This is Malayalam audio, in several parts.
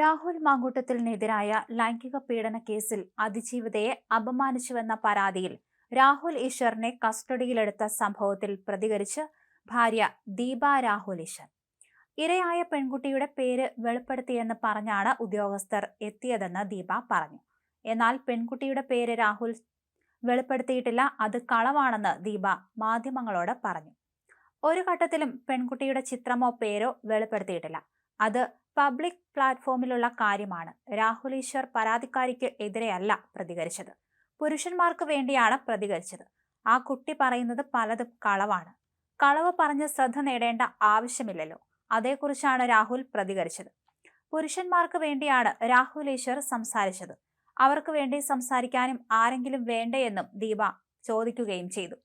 രാഹുൽ മാങ്കൂട്ടത്തിനെതിരായ ലൈംഗിക പീഡന കേസിൽ അതിജീവിതയെ അപമാനിച്ചുവെന്ന പരാതിയിൽ രാഹുൽ ഈശ്വറിനെ കസ്റ്റഡിയിലെടുത്ത സംഭവത്തിൽ പ്രതികരിച്ച് ഭാര്യ ദീപ രാഹുൽ ഈശ്വർ ഇരയായ പെൺകുട്ടിയുടെ പേര് വെളിപ്പെടുത്തിയെന്ന് പറഞ്ഞാണ് ഉദ്യോഗസ്ഥർ എത്തിയതെന്ന് ദീപ പറഞ്ഞു. എന്നാൽ പെൺകുട്ടിയുടെ പേര് രാഹുൽ വെളിപ്പെടുത്തിയിട്ടില്ല അത് കളവാണെന്ന് ദീപ മാധ്യമങ്ങളോട് പറഞ്ഞു. ഒരു ഘട്ടത്തിലും പെൺകുട്ടിയുടെ ചിത്രമോ പേരോ വെളിപ്പെടുത്തിയിട്ടില്ല. അത് പബ്ലിക് പ്ലാറ്റ്ഫോമിലുള്ള കാര്യമാണ്. രാഹുൽ ഈശ്വർ പരാതിക്കാരിക്ക് എതിരെയല്ല പ്രതികരിച്ചത്. പുരുഷന്മാർക്ക് വേണ്ടിയാണ് പ്രതികരിച്ചത്. ആ കുട്ടി പറയുന്നത് പലതും കളവാണ്. കളവ് പറഞ്ഞ് ശ്രദ്ധ നേടേണ്ട ആവശ്യമില്ലല്ലോ. അതേക്കുറിച്ചാണ് രാഹുൽ പ്രതികരിച്ചത്. പുരുഷന്മാർക്ക് വേണ്ടിയാണ് രാഹുൽ ഈശ്വർ സംസാരിച്ചത്. അവർക്ക് വേണ്ടി സംസാരിക്കാനും ആരെങ്കിലും വേണ്ടയെന്നും ദീപ ചോദിക്കുകയും ചെയ്തു.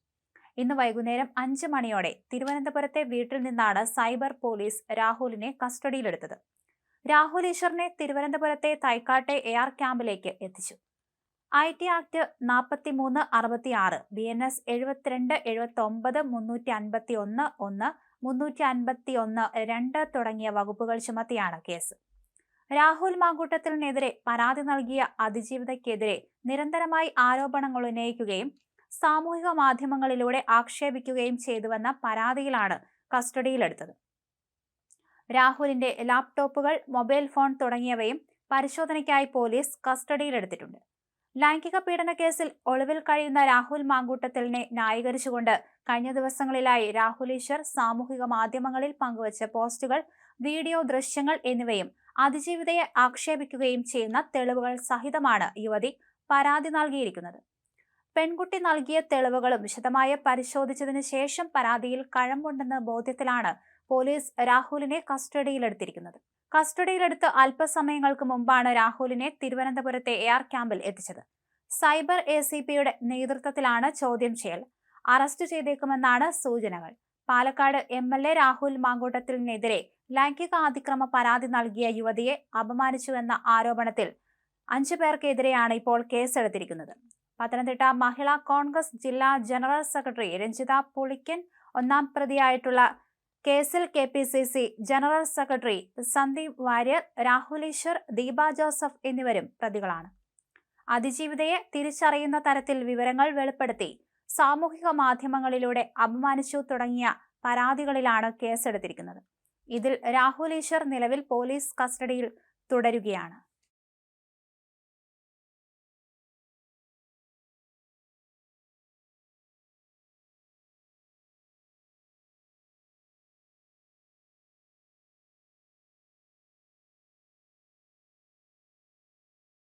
ഇന്ന് വൈകുന്നേരം അഞ്ച് മണിയോടെ തിരുവനന്തപുരത്തെ വീട്ടിൽ നിന്നാണ് സൈബർ പോലീസ് രാഹുലിനെ കസ്റ്റഡിയിലെടുത്തത്. രാഹുൽ ഈശ്വറിനെ തിരുവനന്തപുരത്തെ തൈക്കാട്ടെ എയർ ക്യാമ്പിലേക്ക് എത്തിച്ചു. ഐ ടി ആക്ട് നാൽപ്പത്തി മൂന്ന് അറുപത്തി ആറ് ബി എൻ എസ് എഴുപത്തിരണ്ട് എഴുപത്തി ഒമ്പത് മുന്നൂറ്റി അൻപത്തി ഒന്ന് ഒന്ന് മുന്നൂറ്റി അൻപത്തി ഒന്ന് രണ്ട് തുടങ്ങിയ വകുപ്പുകൾ ചുമത്തിയാണ് കേസ്. രാഹുൽ മാങ്കൂട്ടത്തിനെതിരെ പരാതി നൽകിയ അതിജീവിതയ്ക്കെതിരെ നിരന്തരമായി ആരോപണങ്ങൾ ഉന്നയിക്കുകയും സാമൂഹിക മാധ്യമങ്ങളിലൂടെ ആക്ഷേപിക്കുകയും ചെയ്തുവെന്ന പരാതിയിലാണ് കസ്റ്റഡിയിലെടുത്തത്. രാഹുലിന്റെ ലാപ്ടോപ്പുകൾ മൊബൈൽ ഫോൺ തുടങ്ങിയവയും പരിശോധനയ്ക്കായി പോലീസ് കസ്റ്റഡിയിലെടുത്തിട്ടുണ്ട്. ലൈംഗിക പീഡന കേസിൽ ഒളിവിൽ കഴിയുന്ന രാഹുൽ മാങ്കൂട്ടത്തിലിനെ ന്യായീകരിച്ചുകൊണ്ട് കഴിഞ്ഞ ദിവസങ്ങളിലായി രാഹുൽ ഈശ്വർ സാമൂഹിക മാധ്യമങ്ങളിൽ പങ്കുവച്ച പോസ്റ്റുകൾ വീഡിയോ ദൃശ്യങ്ങൾ എന്നിവയും അതിജീവിതയെ ആക്ഷേപിക്കുകയും ചെയ്യുന്ന തെളിവുകൾ സഹിതമാണ് യുവതി പരാതി നൽകിയിരിക്കുന്നത്. പെൺകുട്ടി നൽകിയ തെളിവുകളും വിശദമായി പരിശോധിച്ചതിന് ശേഷം പരാതിയിൽ കഴമ്പുണ്ടെന്ന ബോധ്യത്തിലാണ് പോലീസ് രാഹുലിനെ കസ്റ്റഡിയിലെടുത്തിരിക്കുന്നത്. കസ്റ്റഡിയിലെടുത്ത് അല്പസമയങ്ങൾക്ക് മുമ്പാണ് രാഹുലിനെ തിരുവനന്തപുരത്തെ എ ആർ ക്യാമ്പിൽ എത്തിച്ചത്. സൈബർ എ സി പിയുടെ നേതൃത്വത്തിലാണ് ചോദ്യം ചെയ്യൽ. അറസ്റ്റ് ചെയ്തേക്കുമെന്നാണ് സൂചനകൾ. Palakkad M L A Rahul മാങ്കൂട്ടത്തിനെതിരെ ലൈംഗിക അതിക്രമ പരാതി നൽകിയ യുവതിയെ അപമാനിച്ചുവെന്ന ആരോപണത്തിൽ അഞ്ചു പേർക്കെതിരെയാണ് ഇപ്പോൾ കേസെടുത്തിരിക്കുന്നത്. പത്തനംതിട്ട മഹിളാ കോൺഗ്രസ് ജില്ലാ ജനറൽ സെക്രട്ടറി രഞ്ജിത പുളിക്കൻ ഒന്നാം പ്രതിയായിട്ടുള്ള കേസിൽ K P C C general secretary Sandeep Warrier Rahul Easwar Deepa Joseph എന്നിവരും പ്രതികളാണ്. അതിജീവിതയെ തിരിച്ചറിയുന്ന തരത്തിൽ വിവരങ്ങൾ വെളിപ്പെടുത്തി സാമൂഹിക മാധ്യമങ്ങളിലൂടെ അപമാനിച്ചു തുടങ്ങിയ പരാതികളിലാണ് കേസെടുത്തിരിക്കുന്നത്. ഇതിൽ രാഹുൽ ഈശ്വർ നിലവിൽ പോലീസ് കസ്റ്റഡിയിൽ തുടരുകയാണ്.